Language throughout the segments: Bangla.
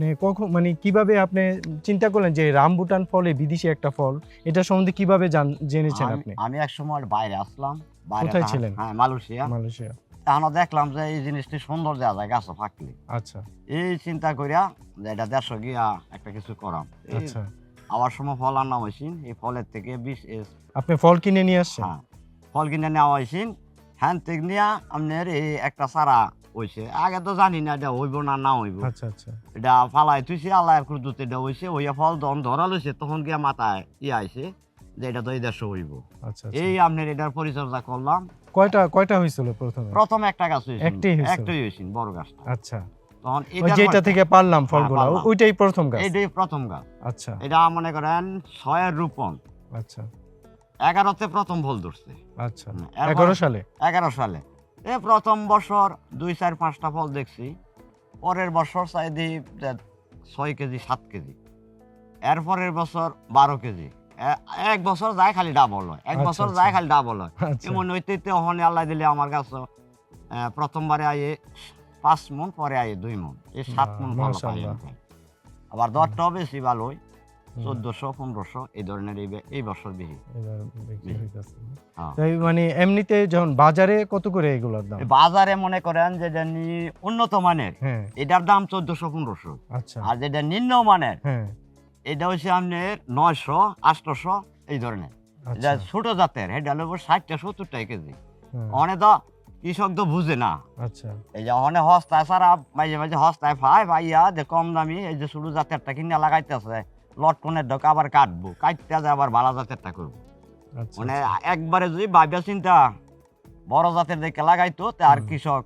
আপনি কখন মানে কীভাবে আপনি চিন্তা করলেন যে রামবুটান ফলে বিদেশি একটা ফল? এটা সম্বন্ধে কীভাবে জান- জেনেছেন আপনি? আমি এক সময় বাইরে আসলাম বাইরে কোথায় ছিলেন? হ্যাঁ মালয়েশিয়া। মালয়েশিয়া। তখন দেখলাম যে এই জিনিসটি সুন্দর দেওয়া যায় গাছে থাকলে। আচ্ছা। এই চিন্তা করিয়া যে এটা দেড়শো গিয়া একটা কিছু করাম। আচ্ছা। আবার সময় ফল আনা হয়েছিল এই ফলের থেকে বিশ আপনি ফল কিনে নিয়ে আসছেন? হ্যাঁ ফল কিনে নেওয়া হয়েছিল হ্যান থেকে নিয়া আপনার এই একটা সারা হয়েছে আগে তো জানি না এটা হইব না না হইব। আচ্ছা আচ্ছা। এটা ফালাই তুইছে আল্লাহ কুরদুত এটা হয়েছে ওইয়া ফল যখন ধরা লইছে তখন গিয়া মাথায় ইয়ে আইছে যে এটা তো এই হইব। আচ্ছা আচ্ছা। এই আপনার এটার পরিচর্যা করলাম। কয়টা কয়টা হয়েছিল প্রথমে? প্রথম একটা গাছ হয়েছিল একটাই হয়েছিল? একটাই হয়েছিল বড় গাছটা। আচ্ছা। তখন এটার যেটা থেকে পারলাম ফলগুলো ওইটাই প্রথম গাছ? এইটাই প্রথম গাছ। আচ্ছা। এটা মনে করেন ছয়ের রোপণ। আচ্ছা। এগারোতে প্রথম ফল ধরছে। আচ্ছা। এগারো সালে? এগারো সালে। এ প্রথম বছর দুই চার পাঁচটা ফল দেখছি পরের বছর চাই দিই ছয় কেজি সাত কেজি। এরপরের বছর বারো কেজি। এক বছর যায় খালি ডাবল হয়। এক আচ্ছা, বছর আচ্ছা। যায় খালি ডাবল হয়। এমন হইতে ওখানে আল্লাহ দিলে আমার কাছে প্রথমবারে আইয়ে পাঁচ মন পরে আইয়ে দুই মন। এই সাত মন ভালো পাই আবার দরটাও বেশি ভালো হয়। চোদ্দশো পনেরোশো এই ধরনের এই বছর হুম। হইতাছে। হ্যাঁ। তাই মানে এমনিতে যখন বাজারে কত করে এগুলোর দাম? বাজারে মনে করেন যে জানি উন্নত মানের। হ্যাঁ। এটার দাম চোদ্দশো পনেরোশো। আচ্ছা। আর যেটা নিম্ন মানের হ্যাঁ। এটা হচ্ছে আপনার নয়শো আটশোশো এই ধরনের। আচ্ছা। ছোট জাতের এটা হলো ষাটটা সত্তর টাকা কেজি অনেক তো কৃষক তো বুঝে না। আচ্ছা। এই যে অনেক হস্তায় সারা মাঝে মাঝে হস্তায় পায় ভাইয়া যে কম দামি এই যে ছোট জাতেরটা কিনে লাগাইতেছে। লটকনের ডক আবার কাটবো। কাটতে যায় আবার ভালো জাতেরটা করব। আচ্ছা মানে আচ্ছা। একবারে যদি ভাবিয়া চিন্তা বড় জাতের দেখে লাগাইতো তে আর কৃষক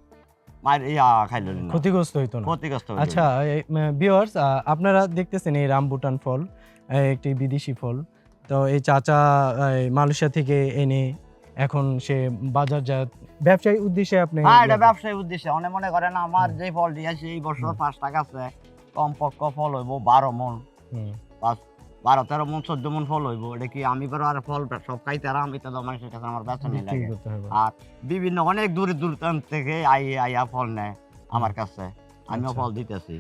ক্ষতিগ্রস্ত হইতো না। ক্ষতিগ্রস্ত আচ্ছা ভিউয়ার্স আপনারা দেখতেছেন এই রামবুটান ফল একটি বিদেশি ফল। তো এই চাচা মালয়েশিয়া থেকে এনে এখন সে বাজারজাত ব্যবসায়ী উদ্দেশ্যে আপনি হ্যাঁ এটা ব্যবসায়ী উদ্দেশ্যে। অনেক মনে করেন আমার। যে ফলটি আছে এই বছর পাঁচ টাকা আছে। কমপক্ষ ফল হইব বারো মন। বারো তেরো মন চোদ্দ মন ফল হইব। এটা কি আমি বারো আর ফল সব খাইতে আরাম? আমি তো মানুষের কাছে আমার বেচা নেই লাগে। আর বিভিন্ন অনেক দূরে দূরান্ত থেকে আইয়া আইয়া ফল নেয় আমার কাছে। আমিও আচ্ছা। ফল দিতেছি।